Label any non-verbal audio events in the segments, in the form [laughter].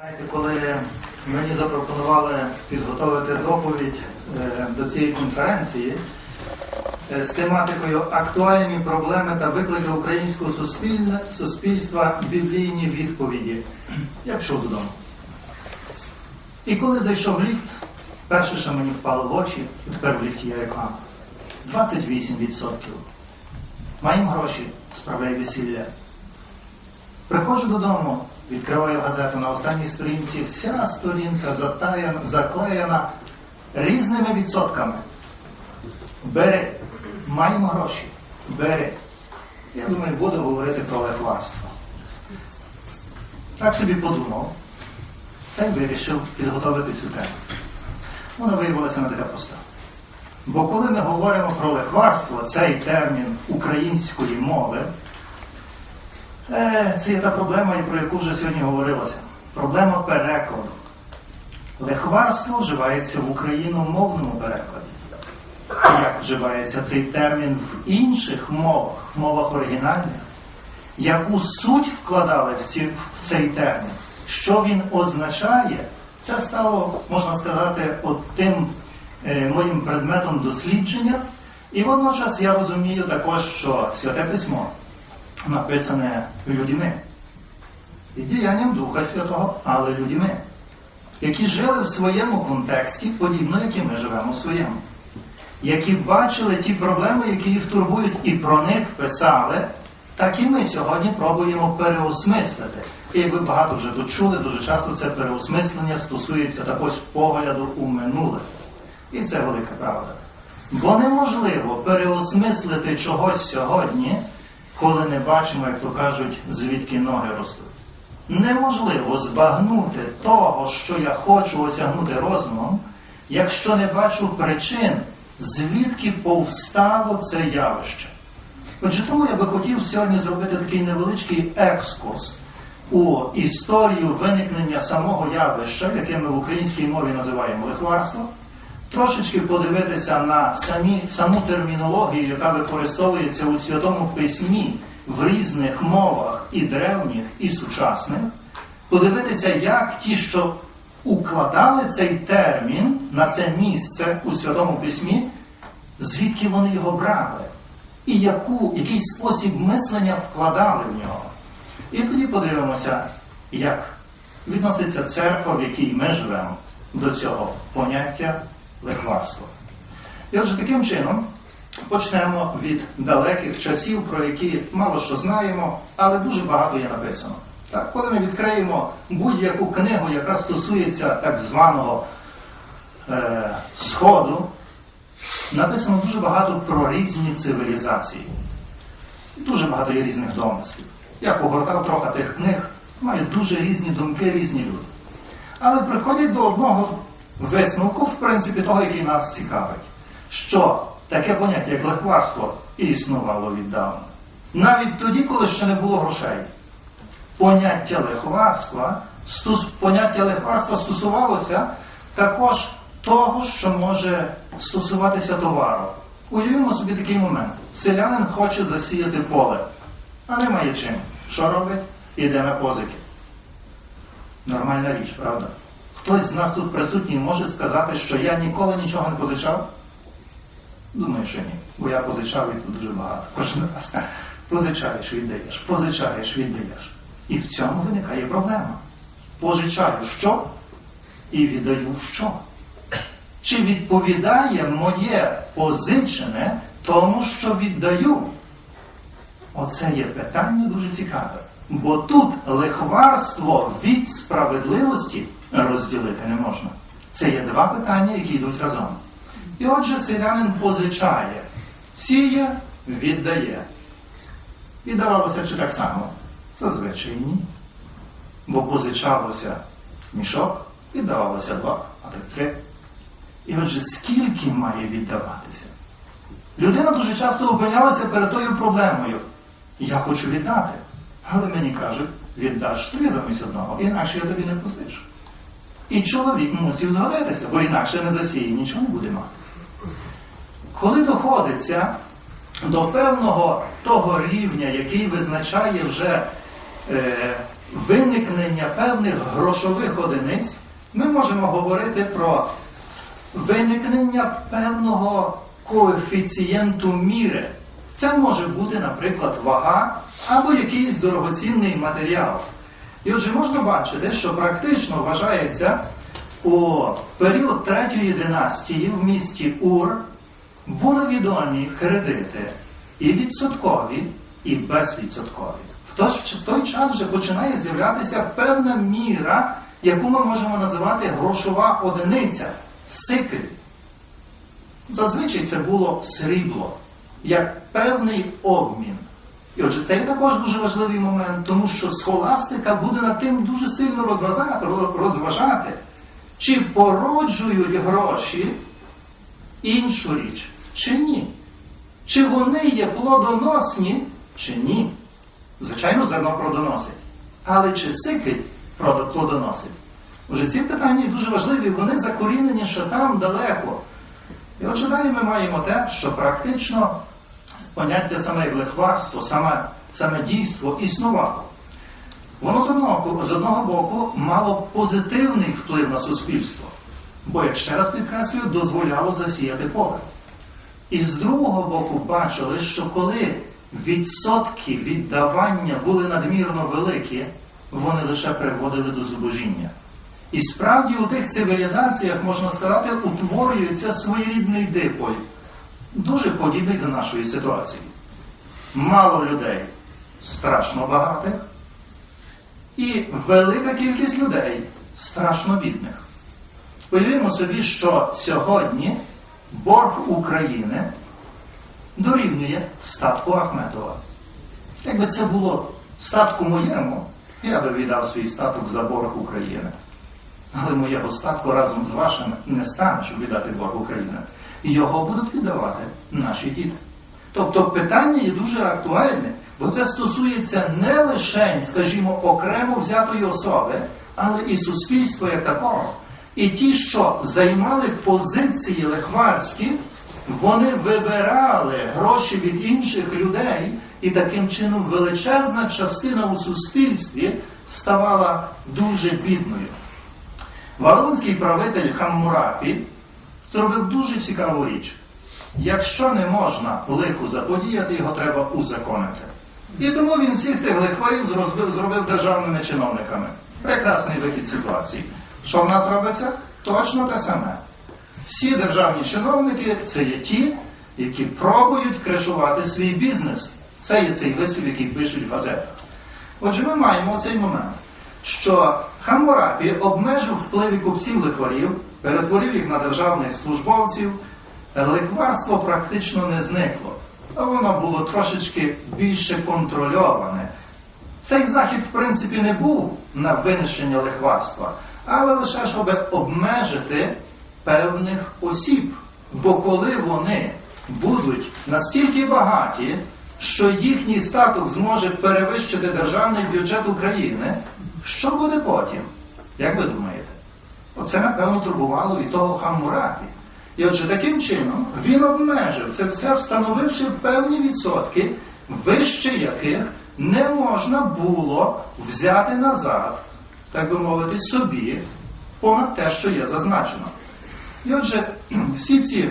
Знаєте, коли мені запропонували підготовити доповідь е, до цієї конференції е, з тематикою Актуальні проблеми та виклики українського суспільства біблійні відповіді, я пішов додому. І коли зайшов ліфт, перше, що мені впало в очі, тепер в ліфті є реклама. 28%. Маємо гроші, справляй весілля. Приходжу додому, відкриваю газету на останній сторінці, вся сторінка затаяна, заклеєна різними відсотками. Бери, маємо гроші, бери. Я думаю, буду говорити про лихварство. Так собі подумав, та й вирішив підготовити цю тему. Вона виявилася не така проста. Бо коли ми говоримо про лихварство, цей термін української мови, Це є та проблема, про яку вже сьогодні говорилося. Проблема перекладу. Лихварство вживається в україномовному перекладі. Як вживається цей термін в інших мовах, мовах оригінальних, яку суть вкладали в, ці, в цей термін, що він означає, це стало, можна сказати, от тим е, моїм предметом дослідження. І водночас я розумію також, що Святе Письмо написане людьми. І діянням Духа Святого, але людьми, які жили в своєму контексті, подібно, як і ми живемо в своєму, які бачили ті проблеми, які їх турбують, і про них писали, так і ми сьогодні пробуємо переосмислити. І ви багато вже тут чули, дуже часто це переосмислення стосується також погляду у минуле. І це велика правда. Бо неможливо переосмислити чогось сьогодні, коли не бачимо, як то кажуть, звідки ноги ростуть. Неможливо збагнути того, що я хочу осягнути розумом, якщо не бачу причин, звідки повстало це явище. Отже, тому я би хотів сьогодні зробити такий невеличкий екскурс у історію виникнення самого явища, яке ми в українській мові називаємо лихварство, трошечки подивитися на самі, саму термінологію, яка використовується у Святому Письмі в різних мовах і древніх, і сучасних, подивитися, як ті, що укладали цей термін на це місце у Святому Письмі, звідки вони його брали, і яку, який спосіб мислення вкладали в нього. І тоді подивимося, як відноситься церква, в якій ми живемо, до цього поняття лихварства. І отже, таким чином почнемо від далеких часів, про які мало що знаємо, але дуже багато є написано. Так, коли ми відкриємо будь-яку книгу, яка стосується так званого е, Сходу, написано дуже багато про різні цивілізації. Дуже багато є різних домислів. Я погортав трохи тих книг, маю дуже різні думки, різні люди. Але приходять до одного висновку, в принципі, того, який нас цікавить, що таке поняття, як лихварство, існувало віддавна. Навіть тоді, коли ще не було грошей. Поняття лихварства, стос, поняття лихварства стосувалося також того, що може стосуватися товару. Уявімо собі такий момент. Селянин хоче засіяти поле, а немає чим. Що робить? Іде на позики. Нормальна річ, правда? Хтось з нас тут присутній може сказати, що я ніколи нічого не позичав? Думаю, що ні. Бо я позичав і тут дуже багато. Кожен раз. Позичаєш, віддаєш, позичаєш, віддаєш. І в цьому виникає проблема. Позичаю що і віддаю що. Чи відповідає моє позичене тому, що віддаю? Оце є питання дуже цікаве. Бо тут лихварство від справедливості розділити не можна. Це є два питання, які йдуть разом. І отже, селянин позичає, сіє, віддає. І давалося чи так само? Зазвичай ні. Бо позичалося мішок, і давалося два, а так три. І отже, скільки має віддаватися? Людина дуже часто опинялася перед тою проблемою. Я хочу віддати. Але мені кажуть, віддаш три замість одного, інакше я тобі не позичу. І чоловік мусив згодитися, бо інакше не засіє, нічого не буде мати. Коли доходиться до певного того рівня, який визначає вже е, виникнення певних грошових одиниць, ми можемо говорити про виникнення певного коефіцієнту міри. Це може бути, наприклад, вага або якийсь дорогоцінний матеріал. І отже, можна бачити, що практично вважається у період третьої династії в місті Ур були відомі кредити і відсоткові, і безвідсоткові. В той, час вже починає з'являтися певна міра, яку ми можемо називати грошова одиниця сикль. Зазвичай це було срібло, як певний обмін. І отже, це є також дуже важливий момент, тому що схоластика буде над тим дуже сильно розважати, розважати чи породжують гроші іншу річ, чи ні. Чи вони є плодоносні, чи ні. Звичайно, зерно плодоносить. Але чи сикель плодоносить? Уже ці питання дуже важливі, вони закорінені ще там далеко. І отже, далі ми маємо те, що практично поняття саме лихварство, саме, саме дійство існувало. Воно з одного, з одного боку мало позитивний вплив на суспільство, бо, як ще раз підкреслюю, дозволяло засіяти поле. І з другого боку бачили, що коли відсотки віддавання були надмірно великі, вони лише приводили до зубожіння. І справді у тих цивілізаціях, можна сказати, утворюється своєрідний диполь, дуже подібний до нашої ситуації. Мало людей страшно багатих, і велика кількість людей страшно бідних. Уявімо собі, що сьогодні борг України дорівнює статку Ахметова. Якби це було статку моєму, я би віддав свій статок за борг України. Але моєго статку разом з вашим не стане, щоб віддати борг України. Його будуть віддавати наші діти. Тобто питання є дуже актуальне, бо це стосується не лише, скажімо, окремо взятої особи, але і суспільства як такого. І ті, що займали позиції лихварські, вони вибирали гроші від інших людей, і таким чином величезна частина у суспільстві ставала дуже бідною. Вавилонський правитель Хаммурапі зробив дуже цікаву річ. Якщо не можна лиху заподіяти, його треба узаконити. І тому він всіх тих лихварів зробив, зробив державними чиновниками. Прекрасний вихід ситуації. Що в нас робиться? Точно те саме. Всі державні чиновники це є ті, які пробують кришувати свій бізнес. Це є цей вислів, який пишуть в газетах. Отже, ми маємо цей момент, що Хаммурапі обмежив впливи купців лихварів, перетворив їх на державних службовців. Лихварство практично не зникло, а воно було трошечки більше контрольоване. Цей захід, в принципі, не був на винищення лихварства, але лише щоб обмежити певних осіб. Бо коли вони будуть настільки багаті, що їхній статок зможе перевищити державний бюджет України, що буде потім? Як ви думаєте? Оце, напевно, турбувало і того Хаммурапі. І отже, таким чином він обмежив це все, встановивши певні відсотки, вище яких не можна було взяти назад, так би мовити, собі понад те, що є зазначено. І отже, [clears throat] всі ці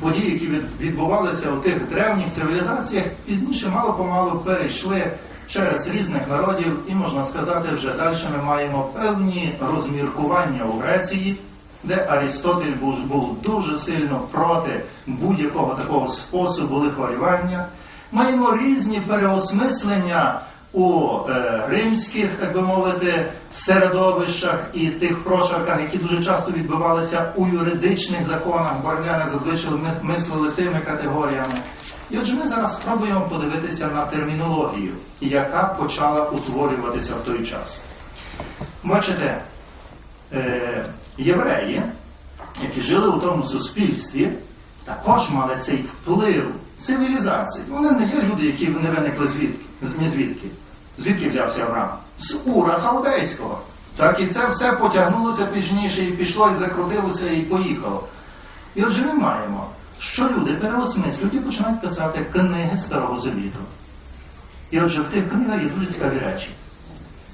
події, які відбувалися у тих древніх цивілізаціях, пізніше мало-помалу перейшли через різних народів, і можна сказати, вже далі ми маємо певні розміркування у Греції де Арістотель був, був дуже сильно проти будь-якого такого способу лихварювання. Маємо різні переосмислення у е, римських, так би мовити, середовищах і тих прошарках, які дуже часто відбувалися у юридичних законах, бо римляни зазвичай мислили тими категоріями. І отже, ми зараз спробуємо подивитися на термінологію, яка почала утворюватися в той час. Бачите, е, євреї, які жили у тому суспільстві, також мали цей вплив цивілізації. Вони не є люди, які не виникли звідки. Ні звідки. Звідки взявся Авраам? З Ура Халдейського. Так і це все потягнулося пізніше, і пішло, і закрутилося, і поїхало. І отже, ми маємо, що люди переосмислюють і починають писати книги Старого Завіту. І отже, в тих книгах є дуже цікаві речі.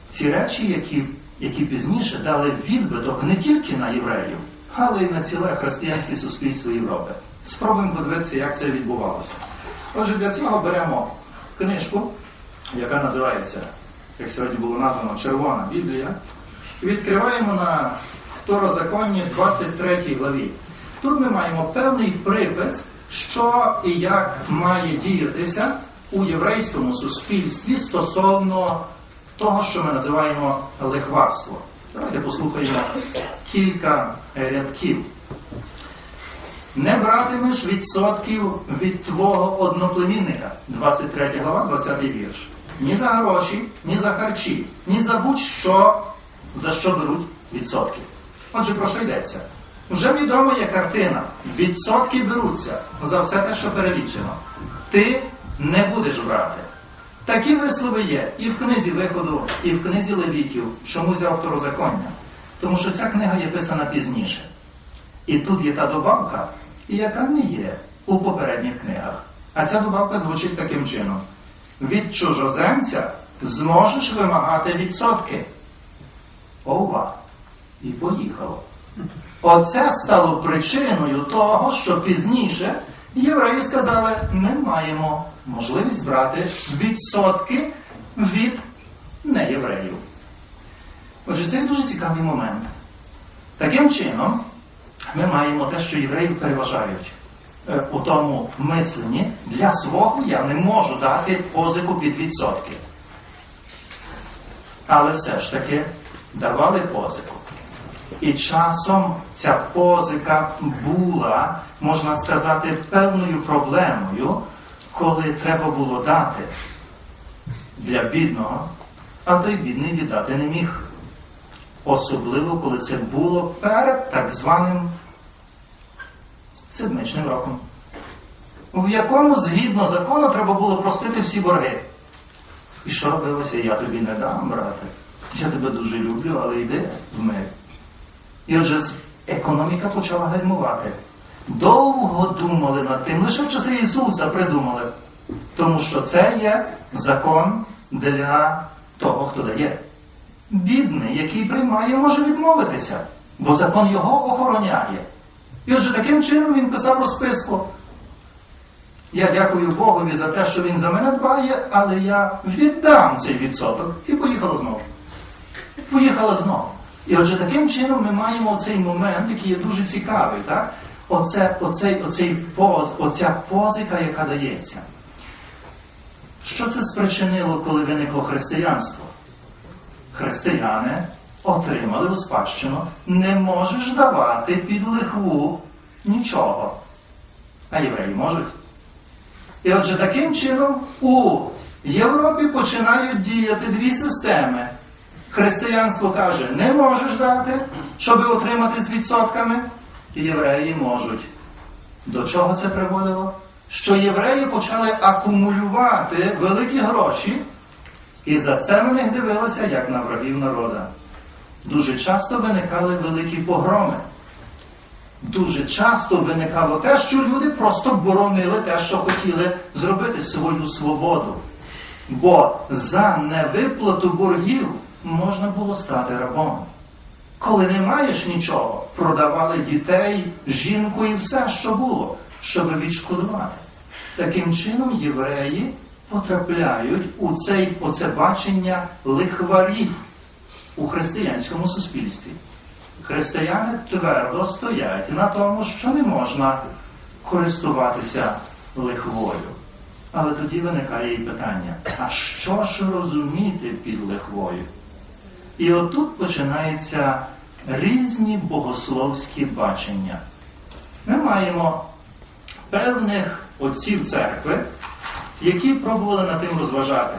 ці речі, які, які пізніше дали відбиток не тільки на євреїв, але й на ціле християнське суспільство Європи. Спробуємо подивитися, як це відбувалося. Отже, для цього беремо книжку, яка називається, як сьогодні було названо, Червона Біблія, відкриваємо на Второзаконні 23 главі. Тут ми маємо певний припис, що і як має діятися у єврейському суспільстві стосовно того, що ми називаємо лихварство. Давайте послухаємо кілька рядків. Не братимеш відсотків від твого одноплемінника, 23 глава, 20 вірш. Ні за гроші, ні за харчі, ні за будь-що, за що беруть відсотки. Отже, про що йдеться? Вже відомо є картина. Відсотки беруться за все те, що перелічено. Ти не будеш брати. Такі вислови є і в книзі виходу, і в книзі Левітів. Чому взяв второзаконня? Тому що ця книга є писана пізніше. І тут є та добавка, яка не є у попередніх книгах. А ця добавка звучить таким чином: від чужоземця зможеш вимагати відсотки. Ова! І поїхало. Оце стало причиною того, що пізніше євреї сказали, ми маємо можливість брати відсотки від неєвреїв. Отже, це дуже цікавий момент. Таким чином, ми маємо те, що євреї переважають у тому мисленні, для свого я не можу дати позику під відсотки. Але все ж таки давали позику. І часом ця позика була, можна сказати, певною проблемою, коли треба було дати для бідного, а той бідний віддати не міг. Особливо, коли це було перед так званим седмичним роком, в якому, згідно закону, треба було простити всі борги. І що робилося? Я тобі не дам, брате. Я тебе дуже люблю, але йди в мир. І отже, економіка почала гальмувати. Довго думали над тим, лише в часи Ісуса придумали. Тому що це є закон для того, хто дає. Бідний, який приймає, може відмовитися, бо закон його охороняє. І отже, таким чином він писав розписку. Я дякую Богові за те, що він за мене дбає, але я віддам цей відсоток. І поїхала знову. Поїхала знову. І отже, таким чином ми маємо цей момент, який є дуже цікавий. Так? Оце, оцей, оцей поз, оця позика, яка дається. Що це спричинило, коли виникло християнство? Християни отримали у спадщину, не можеш давати під лихву нічого. А євреї можуть. І отже, таким чином у Європі починають діяти дві системи. Християнство каже, не можеш дати, щоб отримати з відсотками. І євреї можуть. До чого це приводило? Що євреї почали акумулювати великі гроші, і за це на них дивилося, як на врагів народа. Дуже часто виникали великі погроми. Дуже часто виникало те, що люди просто боронили те, що хотіли зробити свою свободу. Бо за невиплату боргів можна було стати рабом. Коли не маєш нічого, продавали дітей, жінку і все, що було, щоб відшкодувати. Таким чином євреї потрапляють у цей, оце бачення лихварів у християнському суспільстві. Християни твердо стоять на тому, що не можна користуватися лихвою. Але тоді виникає і питання: а що ж розуміти під лихвою? І отут починаються різні богословські бачення. Ми маємо певних отців церкви, які пробували над тим розважати.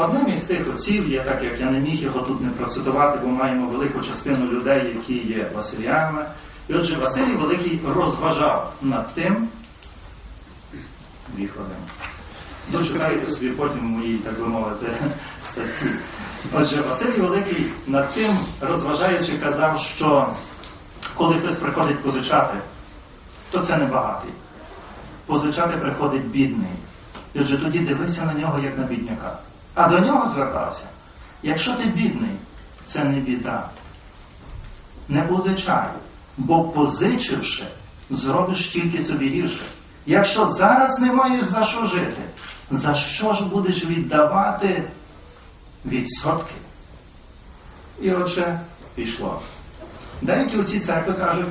Одним із тих отців є, так як я не міг його тут не процитувати, бо маємо велику частину людей, які є Василянами. І отже, Василій Великий розважав над тим дві хвилини. Дочекайте собі потім мої, так би мовити, статті. Отже, Василій Великий над тим, розважаючи, казав, що коли хтось приходить позичати, то це не багатий. Позичати приходить бідний. І отже тоді дивися на нього як на бідняка. А до нього звертався. Якщо ти бідний, це не біда. Не позичай, бо позичивши, зробиш тільки собі гірше. Якщо зараз не маєш за що жити, за що ж будеш віддавати відсотки? І отже, пішло. Деякі у цій церкви кажуть,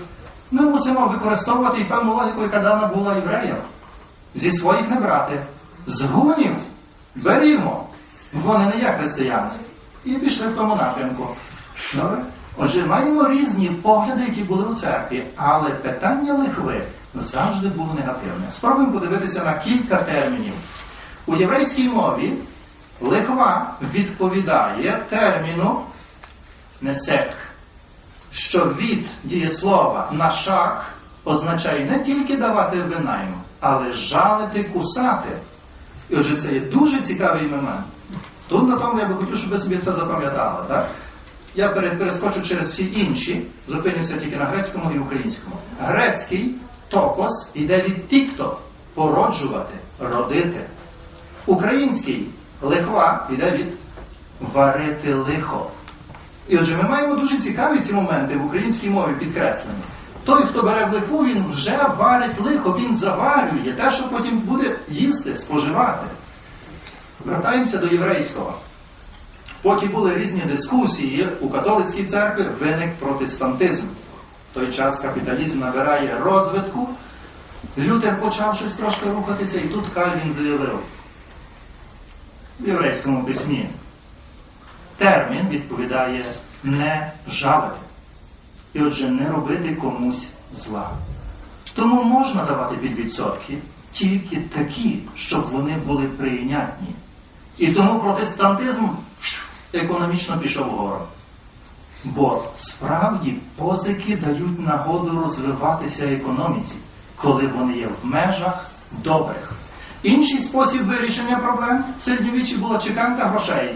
ми мусимо використовувати і певну логіку, яка дана була євреям. Зі своїх не брати. З гунів берімо. Вони не є християни. І пішли в тому напрямку. Добре? Отже, маємо різні погляди, які були у церкві, але питання лихви завжди було негативне. Спробуємо подивитися на кілька термінів. У єврейській мові лихва відповідає терміну несек, що від дієслова на шаг означає не тільки давати винайм, але жалити, кусати. І отже, це є дуже цікавий момент. Тут на тому я би хотів, щоб ви собі це запам'ятали. Так? Я перескочу через всі інші, зупинюся тільки на грецькому і українському. Грецький токос йде від тікто породжувати, родити. Український лихва йде від варити лихо. І отже, ми маємо дуже цікаві ці моменти в українській мові підкреслені. Той, хто бере в лихву, він вже варить лихо, він заварює те, що потім буде їсти, споживати. Вертаємося до єврейського. Поки були різні дискусії, у католицькій церкві виник протестантизм. В той час капіталізм набирає розвитку. Лютер почав щось трошки рухатися, і тут Кальвін заявив в єврейському письмі. Термін відповідає не жалити. І отже, не робити комусь зла. Тому можна давати під відсотки тільки такі, щоб вони були прийнятні. І тому протестантизм економічно пішов вгору. Бо справді позики дають нагоду розвиватися економіці, коли вони є в межах добрих. Інший спосіб вирішення проблем в середньовіччі була чеканка грошей.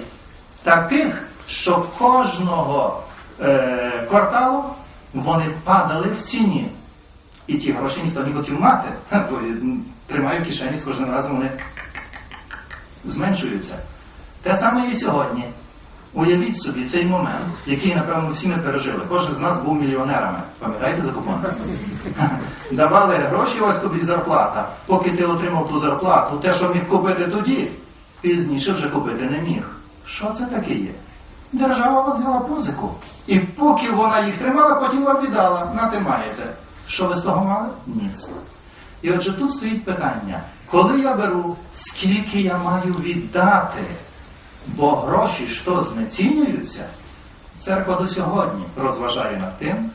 Таких, що кожного е, кварталу вони падали в ціні. І ті гроші ніхто не хотів мати, [laughs] бо тримає в кишені з кожним разом вони зменшуються. Те саме і сьогодні. Уявіть собі цей момент, який, напевно, всі ми пережили. Кожен з нас був мільйонерами. Пам'ятаєте за купон? [laughs] Давали гроші, ось тобі зарплата. Поки ти отримав ту зарплату, те, що міг купити тоді, пізніше вже купити не міг. Що це таке є? Держава вас взяла позику. І поки вона їх тримала, потім вам віддала. На те маєте. Що ви з того мали? Ніц. І отже тут стоїть питання, коли я беру, скільки я маю віддати, бо гроші що знецінюються, церква до сьогодні розважає над тим,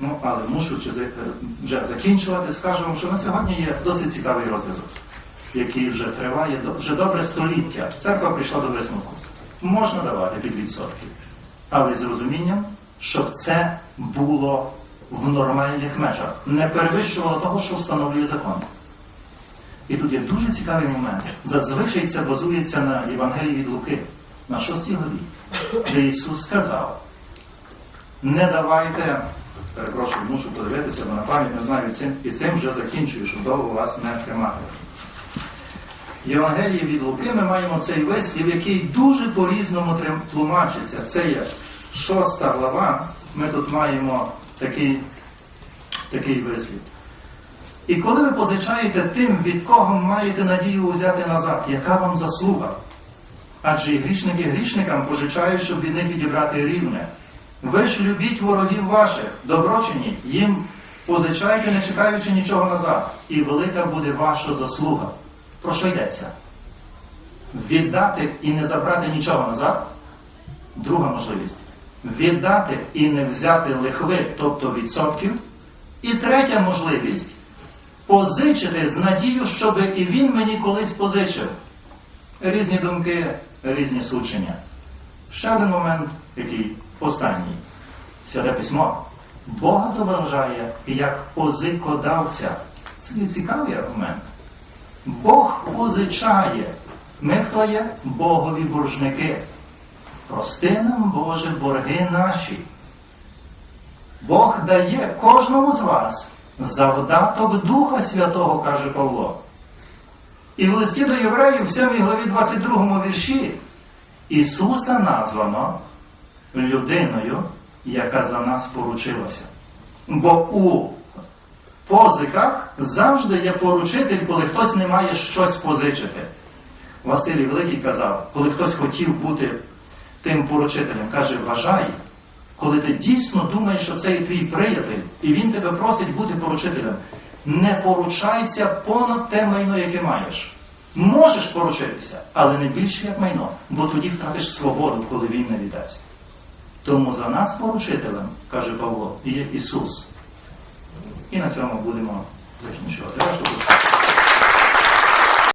ну, але мушу вже закінчувати, скажу вам, що на сьогодні є досить цікавий розв'язок, який вже триває вже добре століття. Церква прийшла до висновку. Можна давати під відсотки, але з розумінням, щоб це було в нормальних межах, не перевищувало того, що встановлює закон. І тут є дуже цікавий момент. Зазвичай це базується на Євангелії від Луки, на 6 главі, де Ісус сказав: не давайте, перепрошую, мушу подивитися, бо на пам'ять не знаю цим, і цим вже закінчую, щоб довго вас не тримати. Євангелії від Луки ми маємо цей вислів, який дуже по-різному тлумачиться. Це є шоста глава. Ми тут маємо такий, такий вислів. І коли ви позичаєте тим, від кого маєте надію взяти назад, яка вам заслуга? Адже і грішники грішникам пожичають, щоб від них відібрати рівне. Ви ж любіть ворогів ваших, доброчині, їм позичайте, не чекаючи нічого назад, і велика буде ваша заслуга. Про що йдеться? Віддати і не забрати нічого назад друга можливість. Віддати і не взяти лихви, тобто відсотків. І третя можливість позичити з надією, щоб і він мені колись позичив. Різні думки, різні судження. Ще один момент, який останній. Святе письмо. Бога зображає як позикодавця. Це є цікавий аргумент. Бог позичає. Ми хто є? Богові боржники. Прости нам, Боже, борги наші. Бог дає кожному з вас завдаток Духа Святого, каже Павло. І в листі до євреїв в 7 главі 22 вірші Ісуса названо людиною, яка за нас поручилася. Бо у позиках завжди є поручитель, коли хтось не має щось позичити. Василій Великий казав, коли хтось хотів бути тим поручителем, каже, вважай, коли ти дійсно думаєш, що це є твій приятель, і він тебе просить бути поручителем, не поручайся понад те майно, яке маєш. Можеш поручитися, але не більше як майно, бо тоді втратиш свободу, коли він не віддасть. Тому за нас поручителем, каже Павло, є Ісус. І на цьому будемо закінчувати.